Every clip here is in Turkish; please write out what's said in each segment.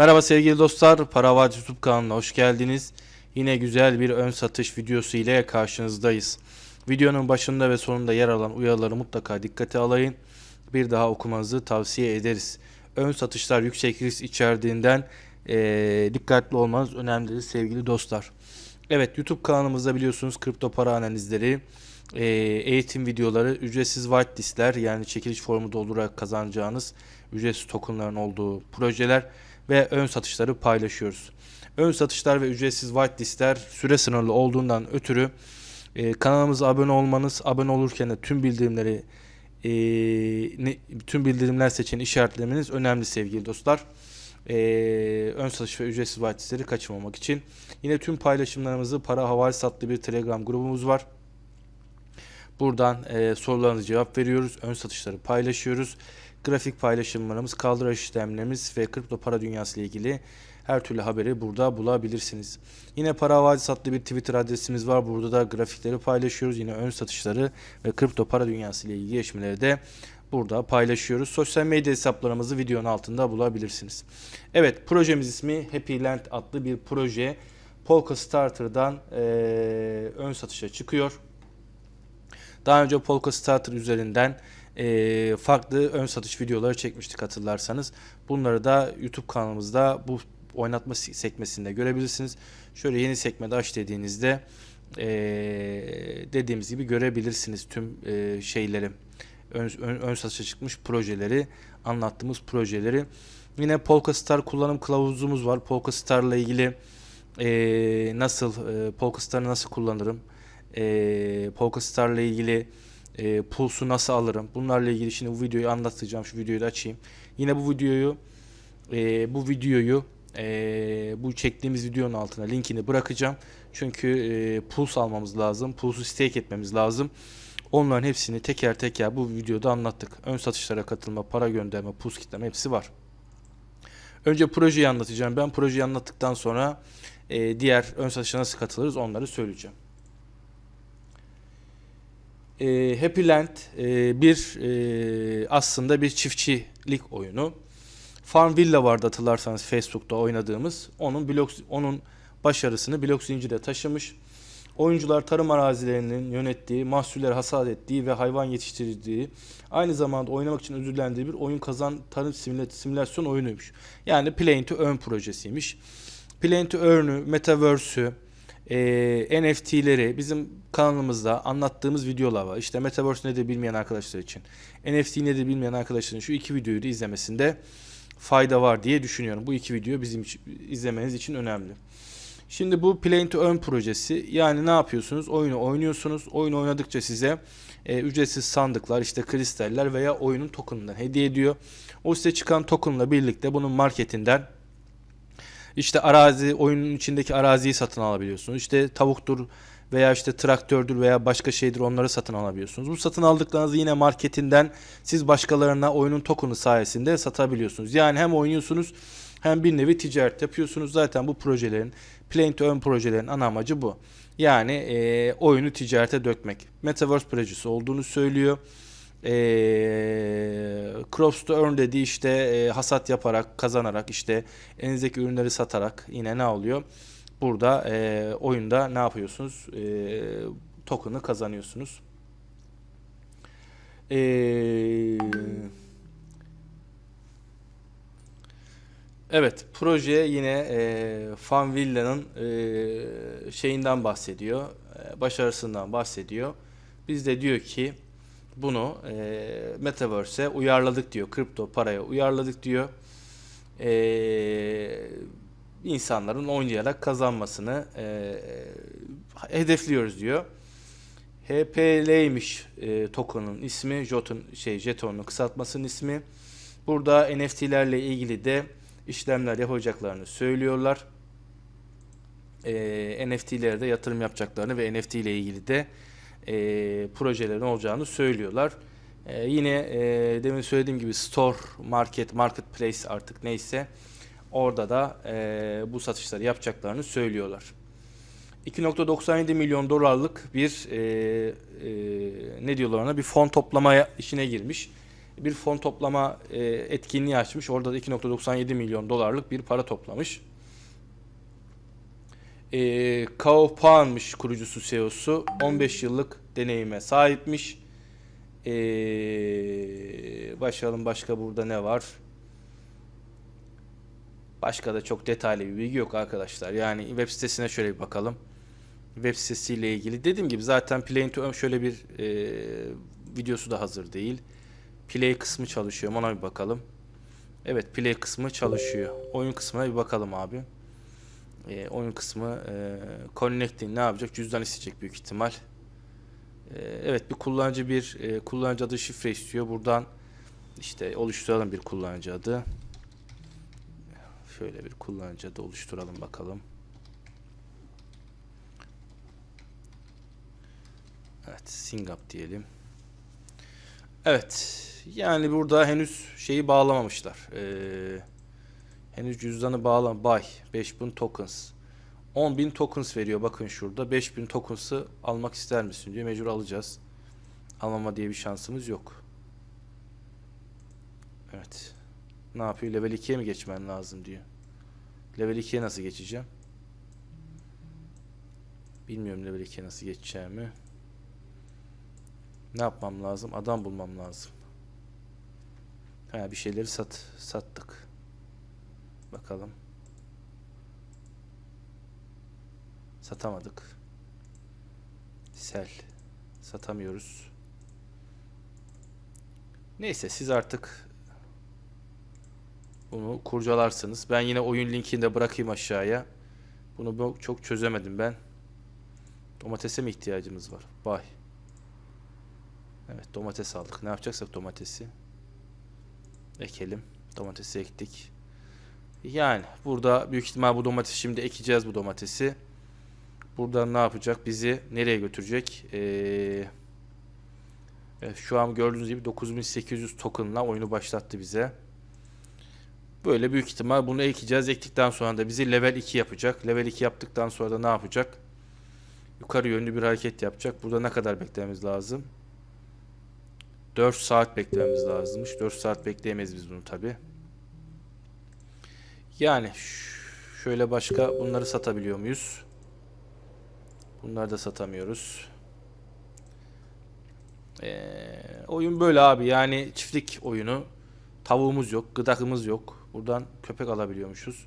Merhaba sevgili dostlar, Paravat YouTube kanalına hoş geldiniz. Yine güzel bir ön satış videosu ile karşınızdayız. Videonun başında ve sonunda yer alan uyarıları mutlaka dikkate alayın. Bir daha okumanızı tavsiye ederiz. Ön satışlar yüksek risk içerdiğinden eee, dikkatli olmanız önemlidir sevgili dostlar. Evet YouTube kanalımızda biliyorsunuz kripto para analizleri, eee, eğitim videoları, ücretsiz whitelistler yani çekiliş formu doldurarak kazanacağınız ücretsiz tokenların olduğu projeler ve ön satışları paylaşıyoruz. Ön satışlar ve ücretsiz whitelistler süre sınırlı olduğundan ötürü e, kanalımıza abone olmanız, abone olurken de tüm bildirimleri e, ne- tüm bildirimler seçen işaretlemeniz önemli sevgili dostlar. E, ön satış ve ücretsiz whitelistleri kaçırmamak için. Yine tüm paylaşımlarımızı para havalesi adlı bir telegram grubumuz var. Buradan e, sorularınızı cevap veriyoruz. Ön satışları paylaşıyoruz. Grafik paylaşımlarımız, kaldıraç işlemlerimiz ve kripto para dünyası ile ilgili her türlü haberi burada bulabilirsiniz. Yine para havadis adlı bir Twitter adresimiz var. Burada da grafikleri paylaşıyoruz. Yine ön satışları ve kripto para dünyası ile ilgili gelişmeleri de burada paylaşıyoruz. Sosyal medya hesaplarımızı videonun altında bulabilirsiniz. Evet projemiz ismi Happy Land adlı bir proje. Polka Starter'dan eee, ön satışa çıkıyor. Daha önce Polka Starter üzerinden eee, farklı ön satış videoları çekmiştik hatırlarsanız. Bunları da YouTube kanalımızda bu oynatma se- sekmesinde görebilirsiniz. Şöyle yeni sekmede aç dediğinizde eee, dediğimiz gibi görebilirsiniz tüm eee, şeyleri. Ön, ön, ön satışa çıkmış projeleri, anlattığımız projeleri. Yine Polka Star kullanım kılavuzumuz var. Polka Star ile ilgili eee, nasıl, eee, Polka Star'ı nasıl kullanırım? e, Polkastar ile ilgili e, pulsu nasıl alırım? Bunlarla ilgili şimdi bu videoyu anlatacağım. Şu videoyu da açayım. Yine bu videoyu e, bu videoyu e, bu çektiğimiz videonun altına linkini bırakacağım. Çünkü e, puls almamız lazım. Pulsu stake etmemiz lazım. Onların hepsini teker teker bu videoda anlattık. Ön satışlara katılma, para gönderme, puls kitleme hepsi var. Önce projeyi anlatacağım. Ben projeyi anlattıktan sonra e, diğer ön satışa nasıl katılırız onları söyleyeceğim. E, Happy Land e, bir e, aslında bir çiftçilik oyunu. Farm Villa vardı hatırlarsanız Facebook'ta oynadığımız. Onun blok onun başarısını blok zincire taşımış. Oyuncular tarım arazilerinin yönettiği, mahsulleri hasat ettiği ve hayvan yetiştirdiği, aynı zamanda oynamak için özürlendiği bir oyun kazan tarım simüla- simülasyon oyunuymuş. Yani Play to Earn projesiymiş. Play to Earn'ü, Metaverse'ü, e, NFT'leri bizim kanalımızda anlattığımız videolar var. İşte Metaverse nedir bilmeyen arkadaşlar için, NFT nedir bilmeyen arkadaşların şu iki videoyu da izlemesinde fayda var diye düşünüyorum. Bu iki video bizim izlemeniz için önemli. Şimdi bu Play to Earn projesi yani ne yapıyorsunuz? Oyunu oynuyorsunuz. Oyun oynadıkça size e, ücretsiz sandıklar, işte kristaller veya oyunun tokenından hediye ediyor. O size çıkan tokenla birlikte bunun marketinden işte arazi, oyunun içindeki araziyi satın alabiliyorsunuz. İşte tavuktur veya işte traktördür veya başka şeydir onları satın alabiliyorsunuz. Bu satın aldıklarınızı yine marketinden siz başkalarına oyunun token'ı sayesinde satabiliyorsunuz. Yani hem oynuyorsunuz hem bir nevi ticaret yapıyorsunuz. Zaten bu projelerin, Play to Earn projelerin ana amacı bu. Yani e, oyunu ticarete dökmek. Metaverse projesi olduğunu söylüyor. E, Crops to Earn dediği işte e, hasat yaparak, kazanarak işte elinizdeki ürünleri satarak yine ne oluyor? Burada e, oyunda ne yapıyorsunuz? E, token'ı kazanıyorsunuz. E, evet, proje yine e, Fan Villa'nın e, şeyinden bahsediyor, e, başarısından bahsediyor. Biz de diyor ki bunu e, Metaverse'e uyarladık diyor, kripto paraya uyarladık diyor. E, insanların oynayarak kazanmasını e, hedefliyoruz diyor. HPL'ymiş e, token'ın ismi, Jotun şey jetonun kısaltmasının ismi. Burada NFT'lerle ilgili de işlemler yapacaklarını söylüyorlar. E, NFT'lere de yatırım yapacaklarını ve NFT ile ilgili de e, projelerin olacağını söylüyorlar. E, yine e, demin söylediğim gibi store, market, marketplace artık neyse orada da e, bu satışları yapacaklarını söylüyorlar. 2.97 milyon dolarlık bir e, e, ne diyorlar ona bir fon toplamaya işine girmiş. bir fon toplama e, etkinliği açmış. Orada da 2.97 milyon dolarlık bir para toplamış. E, Kao Pan'mış kurucusu CEO'su. 15 yıllık deneyime sahipmiş. E, başlayalım başka burada ne var? Başka da çok detaylı bir bilgi yok arkadaşlar. Yani web sitesine şöyle bir bakalım. Web sitesiyle ilgili. Dediğim gibi zaten Play to Earn şöyle bir e, videosu da hazır değil. Play kısmı çalışıyor. Ona bir bakalım. Evet play kısmı çalışıyor. Oyun kısmına bir bakalım abi. E, oyun kısmı e, connecting ne yapacak? Cüzdan isteyecek büyük ihtimal. E, evet bir kullanıcı bir e, kullanıcı adı şifre istiyor. Buradan işte oluşturalım bir kullanıcı adı. Şöyle bir kullanıcı adı oluşturalım bakalım. Evet, Singap diyelim. Evet, yani burada henüz şeyi bağlamamışlar. Ee, henüz cüzdanı bağlam. Buy 5000 tokens. 10.000 tokens veriyor bakın şurada. 5000 tokens'ı almak ister misin diyor. Mecbur alacağız. Almama diye bir şansımız yok. Evet. Ne yapıyor? Level 2'ye mi geçmen lazım diyor. Level 2'ye nasıl geçeceğim? Bilmiyorum level 2'ye nasıl geçeceğimi. Ne yapmam lazım? Adam bulmam lazım. Ha bir şeyleri sat sattık. Bakalım. Satamadık. Sel. Satamıyoruz. Neyse siz artık bunu kurcalarsınız. Ben yine oyun linkini de bırakayım aşağıya. Bunu bu- çok çözemedim ben. Domatese mi ihtiyacımız var? Bay. Evet domates aldık. Ne yapacaksak domatesi ekelim. Domatesi ektik. Yani burada büyük ihtimal bu domatesi şimdi ekeceğiz bu domatesi. Buradan ne yapacak? Bizi nereye götürecek? Ee, şu an gördüğünüz gibi 9800 tokenla oyunu başlattı bize. Böyle büyük ihtimal bunu ekeceğiz. Ektikten sonra da bizi level 2 yapacak. Level 2 yaptıktan sonra da ne yapacak? Yukarı yönlü bir hareket yapacak. Burada ne kadar beklememiz lazım? 4 saat beklememiz lazımmış. 4 saat bekleyemeyiz biz bunu tabi. Yani şöyle başka bunları satabiliyor muyuz? Bunları da satamıyoruz. Ee, oyun böyle abi yani çiftlik oyunu. Tavuğumuz yok, gıdakımız yok. Buradan köpek alabiliyormuşuz.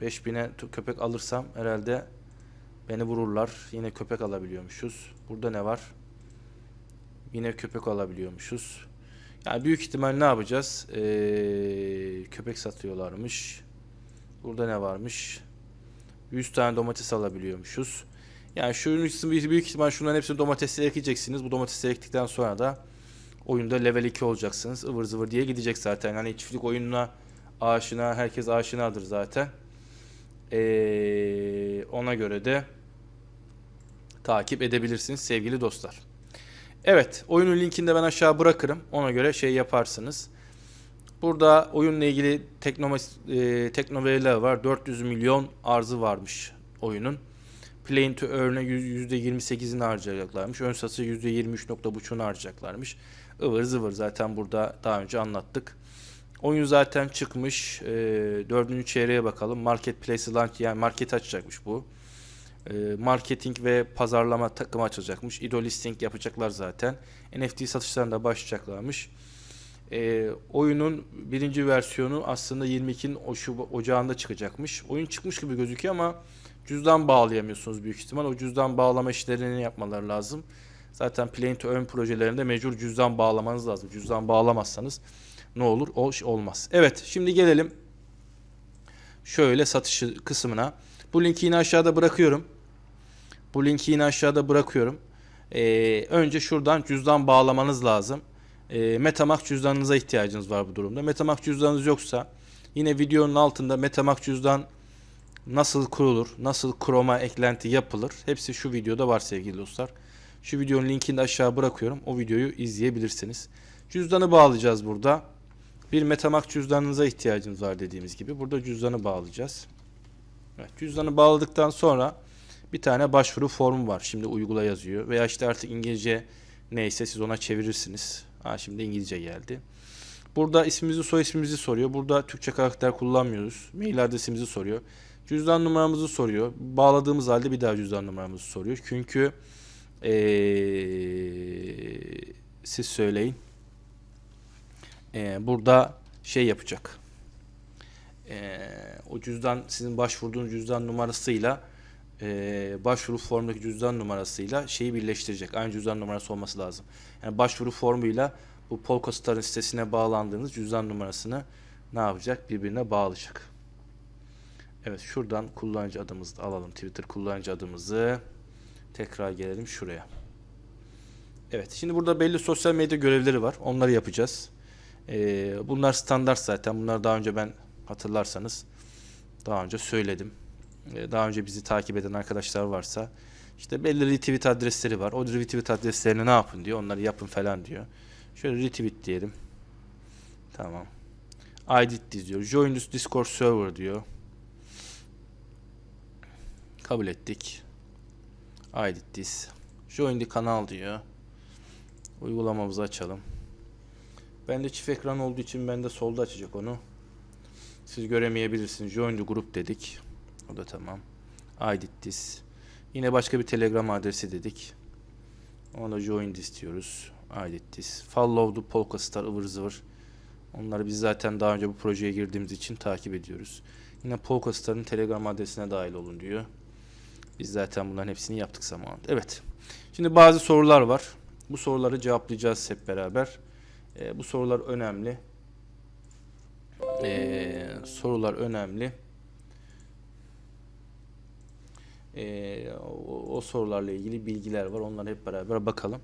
5000'e t- köpek alırsam herhalde beni vururlar. Yine köpek alabiliyormuşuz. Burada ne var? Yine köpek alabiliyormuşuz. Yani büyük ihtimal ne yapacağız? Ee, köpek satıyorlarmış. Burada ne varmış? 100 tane domates alabiliyormuşuz. Yani için büyük ihtimal şunların hepsini domatesle ekeceksiniz. Bu domatesi ektikten sonra da oyunda level 2 olacaksınız. ıvır zıvır diye gidecek zaten. Hani çiftlik oyununa aşina, herkes aşinadır zaten. Ee, ona göre de takip edebilirsiniz sevgili dostlar. Evet, oyunun linkini de ben aşağı bırakırım. Ona göre şey yaparsınız. Burada oyunla ilgili teknoma, e, var. 400 milyon arzı varmış oyunun. Play to Earn'e %28'ini harcayacaklarmış. Ön satışa %23.5'unu harcayacaklarmış. Ivır zıvır zaten burada daha önce anlattık. Oyun zaten çıkmış. E, dördüncü çeyreğe bakalım. Marketplace launch yani market açacakmış bu. E, marketing ve pazarlama takımı açılacakmış. IDO listing yapacaklar zaten. NFT satışlarına başlayacaklarmış. E, oyunun birinci versiyonu aslında 22'nin Oşu- ocağında çıkacakmış. Oyun çıkmış gibi gözüküyor ama cüzdan bağlayamıyorsunuz büyük ihtimal. O cüzdan bağlama işlerini yapmaları lazım. Zaten Play to Earn projelerinde mecbur cüzdan bağlamanız lazım. Cüzdan bağlamazsanız ne olur? O olmaz. Evet şimdi gelelim şöyle satışı kısmına. Bu linki yine aşağıda bırakıyorum. Bu linki yine aşağıda bırakıyorum. Ee, önce şuradan cüzdan bağlamanız lazım. Ee, Metamask cüzdanınıza ihtiyacınız var bu durumda. Metamask cüzdanınız yoksa yine videonun altında Metamask cüzdan nasıl kurulur, nasıl Chrome'a eklenti yapılır hepsi şu videoda var sevgili dostlar. Şu videonun linkini de aşağı bırakıyorum. O videoyu izleyebilirsiniz. Cüzdanı bağlayacağız burada. Bir Metamask cüzdanınıza ihtiyacınız var dediğimiz gibi. Burada cüzdanı bağlayacağız. Evet, cüzdanı bağladıktan sonra bir tane başvuru formu var. Şimdi uygula yazıyor. Veya işte artık İngilizce neyse siz ona çevirirsiniz. Ha şimdi İngilizce geldi. Burada ismimizi soy ismimizi soruyor. Burada Türkçe karakter kullanmıyoruz. Mail adresimizi soruyor. Cüzdan numaramızı soruyor. Bağladığımız halde bir daha cüzdan numaramızı soruyor. Çünkü ee, siz söyleyin. Ee, burada şey yapacak. Ee, o cüzdan sizin başvurduğunuz cüzdan numarasıyla ee, başvuru formundaki cüzdan numarasıyla şeyi birleştirecek. Aynı cüzdan numarası olması lazım. Yani başvuru formuyla bu Polkastar'ın sitesine bağlandığınız cüzdan numarasını ne yapacak? Birbirine bağlayacak. Evet şuradan kullanıcı adımızı alalım. Twitter kullanıcı adımızı. Tekrar gelelim şuraya. Evet şimdi burada belli sosyal medya görevleri var. Onları yapacağız. Ee, bunlar standart zaten. Bunlar daha önce ben hatırlarsanız daha önce söyledim. Ee, daha önce bizi takip eden arkadaşlar varsa işte belli retweet adresleri var. O retweet adreslerini ne yapın diyor. Onları yapın falan diyor. Şöyle retweet diyelim. Tamam. Edit diyor. Join this Discord server diyor. Kabul ettik. Edit this. Join the kanal diyor. Uygulamamızı açalım. Ben de çift ekran olduğu için ben de solda açacak onu. Siz göremeyebilirsiniz. Join the group dedik. O da tamam. Edit this. Yine başka bir Telegram adresi dedik. Ona join this diyoruz. This. Follow the Polkastar ıvır zıvır. Onları biz zaten daha önce bu projeye girdiğimiz için takip ediyoruz. Yine Polkastar'ın Telegram adresine dahil olun diyor. Biz zaten bunların hepsini yaptık zamanında. Evet. Şimdi bazı sorular var. Bu soruları cevaplayacağız hep beraber. Ee, bu sorular önemli. Ee, sorular önemli. Ee, o, o sorularla ilgili bilgiler var. Onları hep beraber bakalım.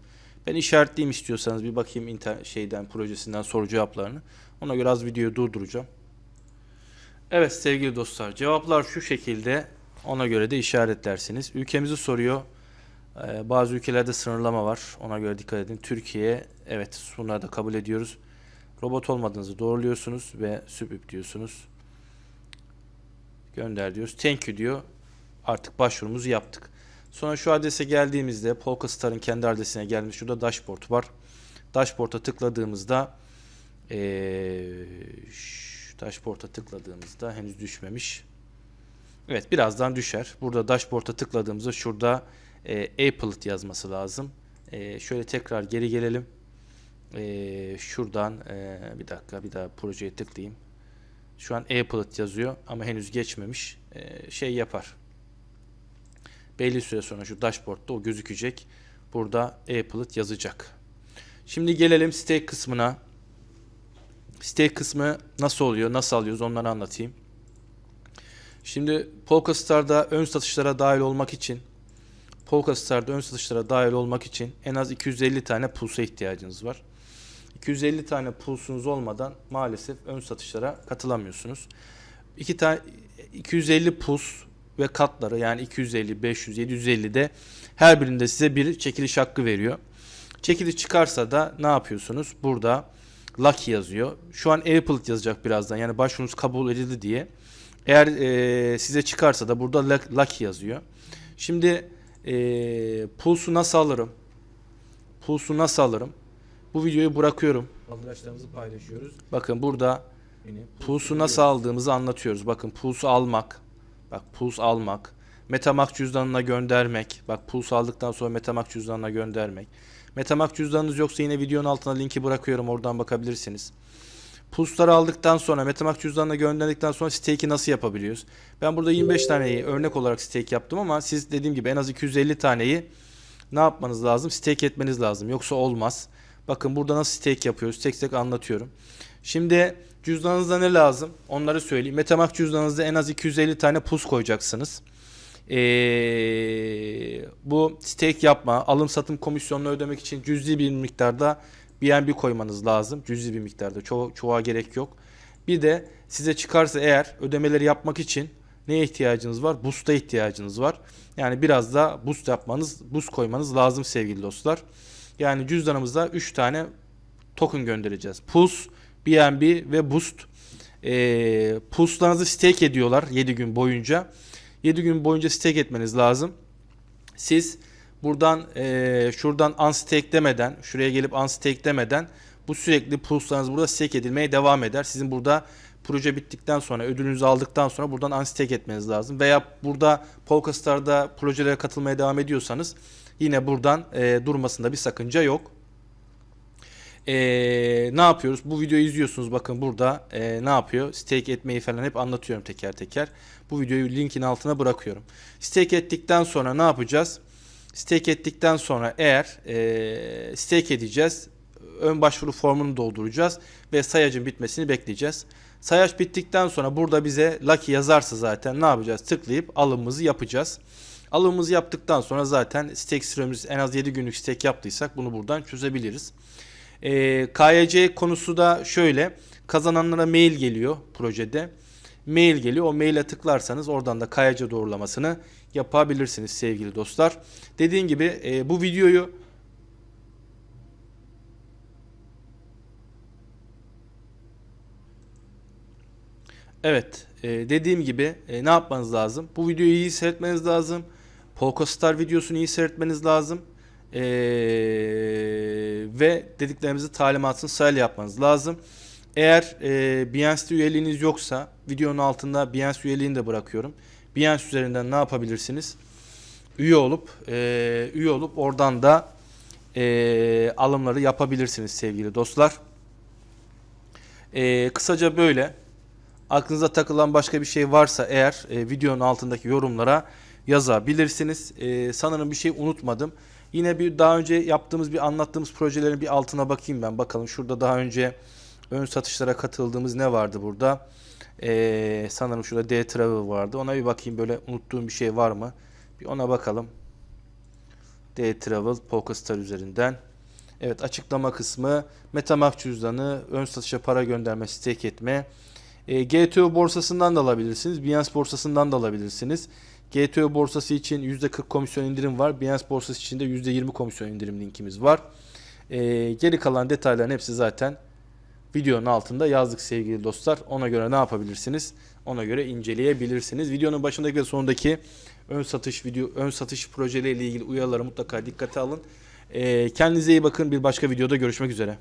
Ben işaretleyeyim istiyorsanız bir bakayım inter şeyden projesinden soru cevaplarını. Ona göre az videoyu durduracağım. Evet sevgili dostlar cevaplar şu şekilde. Ona göre de işaretlersiniz. Ülkemizi soruyor. Ee, bazı ülkelerde sınırlama var. Ona göre dikkat edin. Türkiye evet bunları da kabul ediyoruz. Robot olmadığınızı doğruluyorsunuz ve sübüp diyorsunuz. Gönder diyoruz. Thank you diyor. Artık başvurumuzu yaptık. Sonra şu adrese geldiğimizde Polkastar'ın kendi adresine gelmiş. Şurada dashboard var. Dashboard'a tıkladığımızda ee, dashboard'a tıkladığımızda henüz düşmemiş. Evet birazdan düşer. Burada dashboard'a tıkladığımızda şurada e, Applet yazması lazım. E, şöyle tekrar geri gelelim. E, şuradan e, bir dakika bir daha projeye tıklayayım. Şu an Applet yazıyor ama henüz geçmemiş. E, şey yapar. Belli süre sonra şu dashboard'da o gözükecek. Burada Applet yazacak. Şimdi gelelim stake kısmına. Stake kısmı nasıl oluyor, nasıl alıyoruz onları anlatayım. Şimdi Polkastar'da ön satışlara dahil olmak için Polkastar'da ön satışlara dahil olmak için en az 250 tane pulsa ihtiyacınız var. 250 tane pulsunuz olmadan maalesef ön satışlara katılamıyorsunuz. İki tane 250 puls ve katları yani 250, 500, 750 de her birinde size bir çekiliş hakkı veriyor. Çekiliş çıkarsa da ne yapıyorsunuz? Burada Lucky yazıyor. Şu an Applet yazacak birazdan. Yani başvurunuz kabul edildi diye. Eğer e, size çıkarsa da burada Lucky yazıyor. Şimdi e, pulsu nasıl alırım? Pulsu nasıl alırım? Bu videoyu bırakıyorum. Arkadaşlarımızı paylaşıyoruz. Bakın burada pulsu nasıl aldığımızı anlatıyoruz. Bakın pulsu almak. Bak puls almak. Metamask cüzdanına göndermek. Bak puls aldıktan sonra Metamask cüzdanına göndermek. Metamask cüzdanınız yoksa yine videonun altına linki bırakıyorum. Oradan bakabilirsiniz. Pulsları aldıktan sonra Metamask cüzdanına gönderdikten sonra stake'i nasıl yapabiliyoruz? Ben burada 25 taneyi örnek olarak stake yaptım ama siz dediğim gibi en az 250 taneyi ne yapmanız lazım? Stake etmeniz lazım. Yoksa olmaz. Bakın burada nasıl stake yapıyoruz? Tek tek anlatıyorum. Şimdi cüzdanınızda ne lazım? Onları söyleyeyim. Metamask cüzdanınızda en az 250 tane puls koyacaksınız. Ee, bu stake yapma, alım satım komisyonunu ödemek için cüzi bir miktarda BNB koymanız lazım. Cüzi bir miktarda. Ço çoğu gerek yok. Bir de size çıkarsa eğer ödemeleri yapmak için neye ihtiyacınız var? Boost'a ihtiyacınız var. Yani biraz da boost yapmanız, boost koymanız lazım sevgili dostlar. Yani cüzdanımızda 3 tane token göndereceğiz. Pulse, BNB ve Boost. Ee, Pulse'larınızı stake ediyorlar 7 gün boyunca. 7 gün boyunca stake etmeniz lazım. Siz buradan e, şuradan unstake demeden, şuraya gelip unstake demeden Bu sürekli pulslarınız burada stake edilmeye devam eder. Sizin burada proje bittikten sonra ödülünüzü aldıktan sonra buradan unstake etmeniz lazım. Veya burada Polkastar'da projelere katılmaya devam ediyorsanız yine buradan e, durmasında bir sakınca yok. E, ne yapıyoruz? Bu videoyu izliyorsunuz bakın burada e, ne yapıyor? Stake etmeyi falan hep anlatıyorum teker teker. Bu videoyu linkin altına bırakıyorum. Stake ettikten sonra ne yapacağız? Stake ettikten sonra eğer e, stake edeceğiz. Ön başvuru formunu dolduracağız ve sayacın bitmesini bekleyeceğiz. Sayaç bittikten sonra burada bize Lucky yazarsa zaten ne yapacağız? Tıklayıp alımımızı yapacağız. Alımımızı yaptıktan sonra zaten stake süremiz en az 7 günlük stake yaptıysak bunu buradan çözebiliriz. E, KYC konusu da şöyle. Kazananlara mail geliyor projede. Mail geliyor. O maile tıklarsanız oradan da KYC doğrulamasını yapabilirsiniz sevgili dostlar. Dediğim gibi e, bu videoyu Evet, e, dediğim gibi e, ne yapmanız lazım? Bu videoyu iyi seyretmeniz lazım. Polkastar videosunu iyi seyretmeniz lazım. E, ve dediklerimizi talimatını sırayla yapmanız lazım. Eğer e, Binance üyeliğiniz yoksa videonun altında Binance üyeliğini de bırakıyorum. Binance üzerinden ne yapabilirsiniz? Üye olup e, üye olup oradan da e, alımları yapabilirsiniz sevgili dostlar. E, kısaca böyle. Aklınıza takılan başka bir şey varsa eğer e, videonun altındaki yorumlara yazabilirsiniz. E, sanırım bir şey unutmadım. Yine bir daha önce yaptığımız bir anlattığımız projelerin bir altına bakayım ben. Bakalım şurada daha önce ön satışlara katıldığımız ne vardı burada? E, sanırım şurada D Travel vardı. Ona bir bakayım böyle unuttuğum bir şey var mı? Bir ona bakalım. D Travel Polkastar üzerinden. Evet açıklama kısmı Metamask cüzdanı, ön satışa para gönderme, stake etme. E, GTO borsasından da alabilirsiniz. Binance borsasından da alabilirsiniz. GTO borsası için %40 komisyon indirim var. Binance borsası için de %20 komisyon indirim linkimiz var. E, geri kalan detayların hepsi zaten videonun altında yazdık sevgili dostlar. Ona göre ne yapabilirsiniz? Ona göre inceleyebilirsiniz. Videonun başındaki ve sonundaki ön satış video, ön satış projeleriyle ilgili uyarıları mutlaka dikkate alın. E, kendinize iyi bakın. Bir başka videoda görüşmek üzere.